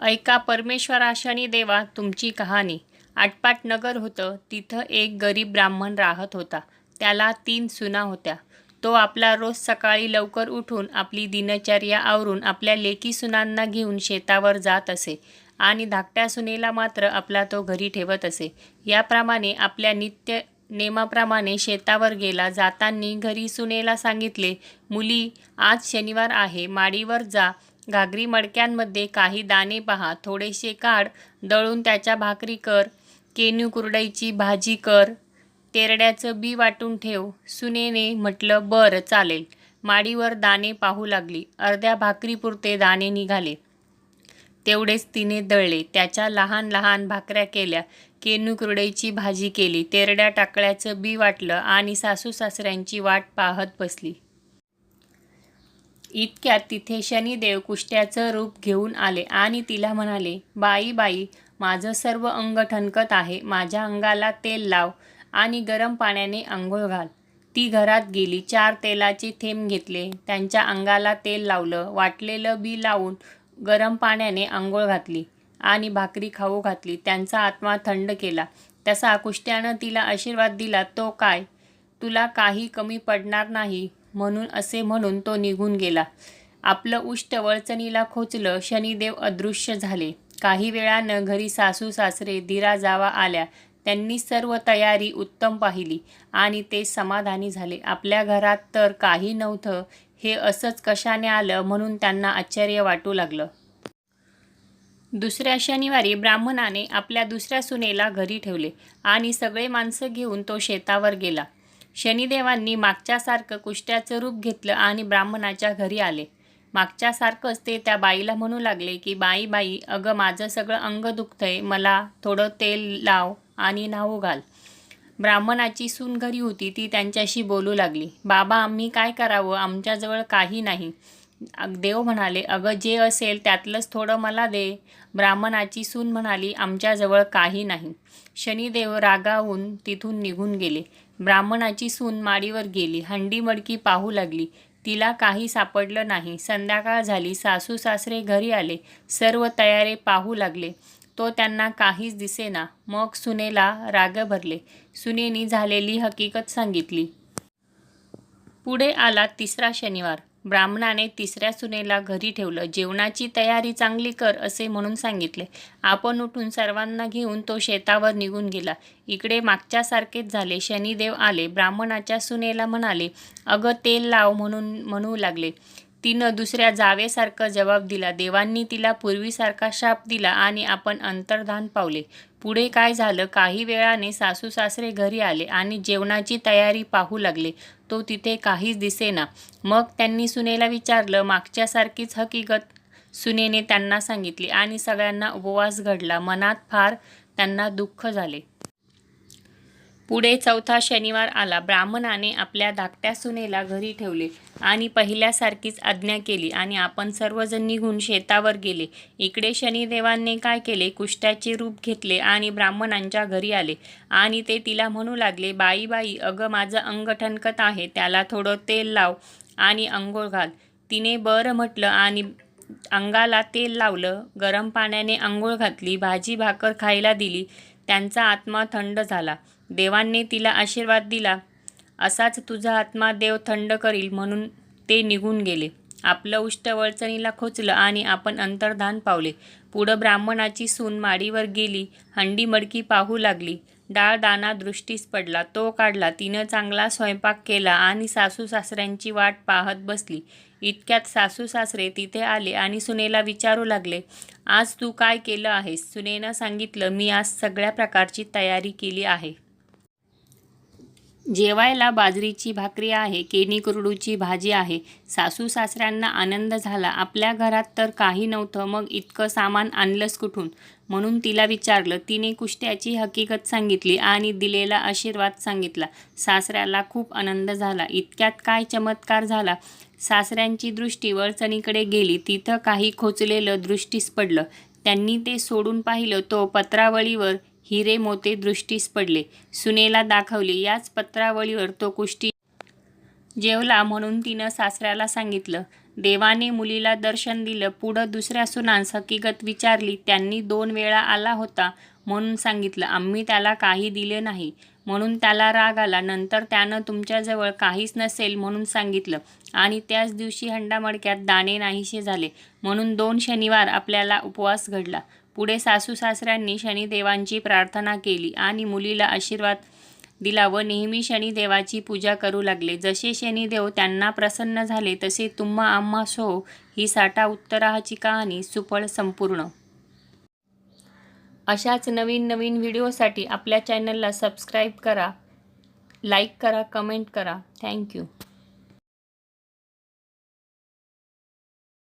ऐका परमेश्वरा शनिदेवा तुमची कहाणी. आटपाट नगर होतं तिथं एक गरीब ब्राह्मण राहत होता. त्याला तीन सुना होत्या. तो आपला रोज सकाळी लवकर उठून आपली दिनचर्या आवरून आपल्या लेकी सुनांना घेऊन शेतावर जात असे आणि धाकट्या सुनेला मात्र आपला तो घरी ठेवत असे. याप्रमाणे आपल्या नित्य नेमाप्रमाणे शेतावर गेला जातांनी घरी सुनेला सांगितले मुली आज शनिवार आहे माडीवर जा घागरी मडक्यांमध्ये काही दाणे पहा. थोडेसे काढ. दळून त्याच्या भाकरी कर. केन्यू कुरडईची भाजी कर. तेरड्याचं बी वाटून ठेव. सुनेने म्हटलं बरं चालेल. माडीवर दाणे पाहू लागली. अर्ध्या भाकरीपुरते दाणे निघाले. तेवढेच तिने दळले. त्याच्या लहान लहान भाकऱ्या केल्या. केनू कुरडईची भाजी केली. तेरड्या टाकळ्याचं बी वाटलं आणि सासू सासऱ्यांची वाट पाहत बसली. इतक्यात तिथे शनिदेव कुष्ट्याचं रूप घेऊन आले आणि तिला म्हणाले बाई बाई माझं सर्व अंग ठणकत आहे. माझ्या अंगाला तेल लाव आणि गरम पाण्याने आंघोळ घाल. ती घरात गेली. चार तेलाचे थेंब घेतले. त्यांच्या अंगाला तेल लावलं. वाटलेलं बी लावून गरम पाण्याने आंघोळ घातली आणि भाकरी खाऊ घातली. त्यांचा आत्मा थंड केला. तसा कुष्ट्यानं तिला आशीर्वाद दिला तो काय? तुला काही कमी पडणार नाही. म्हणून असे म्हणून तो निघून गेला. आपलं उष्ट वळचणीला खोचलं शनिदेव अदृश्य झाले. काही वेळानं घरी सासू सासरे दिरा जावा आल्या. त्यांनी सर्व तयारी उत्तम पाहिली आणि ते समाधानी झाले. आपल्या घरात तर काही नव्हतं हे असंच कशाने आलं म्हणून त्यांना आश्चर्य वाटू लागलं. दुसऱ्या शनिवारी ब्राह्मणाने आपल्या दुसऱ्या सुनेला घरी ठेवले आणि सगळे माणसं घेऊन तो शेतावर गेला. शनिदेवांनी मागच्यासारखं कुष्ट्याचं रूप घेतलं आणि ब्राह्मणाच्या घरी आले. मागच्यासारखंच ते त्या बाईला म्हणू लागले की बाई बाई अगं माझं सगळं अंग दुखतंय मला थोडं तेल लाव आणि न्हाऊ घाल. ब्राह्मणाची सून घरी होती ती त्यांच्याशी बोलू लागली. बाबा आम्ही काय करावं? आमच्याजवळ काही नाही. देव म्हणाले अगं जे असेल त्यातलंच थोडं मला दे. ब्राह्मणाची सून म्हणाली आमच्याजवळ काही नाही. शनिदेव रागावून तिथून निघून गेले. ब्राह्मणाची सून माडीवर गेली. हंडी मडकी पाहू लागली. तिला काही सापडलं नाही. संध्याकाळ झाली. सासू सासरे घरी आले. सर्व तयारे पाहू लागले. तो त्यांना काहीच दिसेना. मग सुनेला राग भरले. सुनेनी झालेली हकीकत सांगितली. पुढे आला तिसरा शनिवार. ब्राह्मणाने तिसऱ्या सुनेला घरी ठेवलं. जेवणाची तयारी चांगली कर असे म्हणून सांगितले. आपण उठून सर्वांना घेऊन तो शेतावर निघून गेला. इकडे मागच्यासारखेच झाले. शनिदेव आले. ब्राह्मणाच्या सुनेला म्हणाले अगं तेल लाव म्हणून म्हणू लागले. तिनं दुसऱ्या जावेसारखं जबाब दिला. देवांनी तिला पूर्वीसारखा शाप दिला आणि आपण अंतर्धान पावले. पुढे काय झालं? काही वेळाने सासू सासरे घरी आले आणि जेवणाची तयारी पाहू लागले. तो तिथे काहीच दिसेना. मग त्यांनी सुनेला विचारलं मागच्यासारखीच हकीकत सुनेने त्यांना सांगितली आणि सगळ्यांना उपवास घडला. मनात फार त्यांना दुःख झाले. पुढे चौथा शनिवार आला. ब्राह्मणाने आपल्या धाकट्या सुनेला घरी ठेवले आणि पहिल्यासारखीच आज्ञा केली आणि आपण सर्वजण निघून शेतावर गेले. इकडे शनिदेवांनी काय केले? कुष्ट्याचे रूप घेतले आणि ब्राह्मणांच्या घरी आले. आणि ते तिला म्हणू लागले बाई बाई अगं माझं अंग ठणकत आहे त्याला थोडं तेल लाव आणि अंघोळ घाल. तिने बरं म्हटलं आणि अंगाला तेल लावलं गरम पाण्याने आंघोळ घातली भाजी भाकर खायला दिली त्यांचा आत्मा थंड झाला. देवांनी तिला आशीर्वाद दिला. असाच तुझा आत्मा देव थंड करील म्हणून ते निघून गेले. आपलं उष्ट वळचणीला खोचलं आणि आपण अंतर्धान पावले. पुढं ब्राह्मणाची सून माडीवर गेली. हंडी मडकी पाहू लागली. डाळ दाना दृष्टीस पडला. तो काढला. तिनं चांगला स्वयंपाक केला आणि सासू सासऱ्यांची वाट पाहत बसली. इतक्यात सासू सासरे तिथे आले आणि सुनेला विचारू लागले आज तू काय केलं आहेस? सुनेनं सांगितलं मी आज सगळ्या प्रकारची तयारी केली आहे. जेवायला बाजरीची भाकरी आहे केनी कुरडूची भाजी आहे. सासू सासऱ्यांना आनंद झाला. आपल्या घरात तर काही नव्हतं मग इतकं सामान आणलंच कुठून? म्हणून तिला विचारलं. तिने कुष्ट्याची हकीकत सांगितली आणि दिलेला आशीर्वाद सांगितला. सासऱ्याला खूप आनंद झाला. इतक्यात काय चमत्कार झाला? सासऱ्यांची दृष्टी वळचणीकडे गेली. तिथं काही खोचलेलं दृष्टीस पडलं. त्यांनी ते सोडून पाहिलं. तो पत्रावळीवर हिरे मोते दृष्टीस पडले. सुनेला दाखवले याच पत्रावळीवर तो कुष्टी जेवला म्हणून तिनं सासऱ्याला सांगितलं. देवाने मुलीला दर्शन दिलं पुढं दुसऱ्या सुनांस हकीकत विचारली त्यांनी दोन वेळा आला होता म्हणून सांगितलं आम्ही त्याला काही दिले नाही. म्हणून त्याला राग आला नंतर त्यानं तुमच्याजवळ काहीच नसेल म्हणून सांगितलं. आणि त्याच दिवशी हंडामडक्यात दाणे नाहीसे झाले म्हणून दोन शनिवार आपल्याला उपवास घडला. पुढे सासू सासऱ्यांनी शनिदेवांची प्रार्थना केली आणि मुलीला आशीर्वाद दिला व नेहमी शनिदेवाची पूजा करू लागले. जसे शनिदेव त्यांना प्रसन्न झाले तसे तुम्हा आम्हा सो ही साठा उत्तराची कहाणी सुफळ संपूर्ण. अशाच नवीन नवीन व्हिडिओसाठी आपल्या चॅनलला सबस्क्राईब करा लाईक करा कमेंट करा. थँक्यू.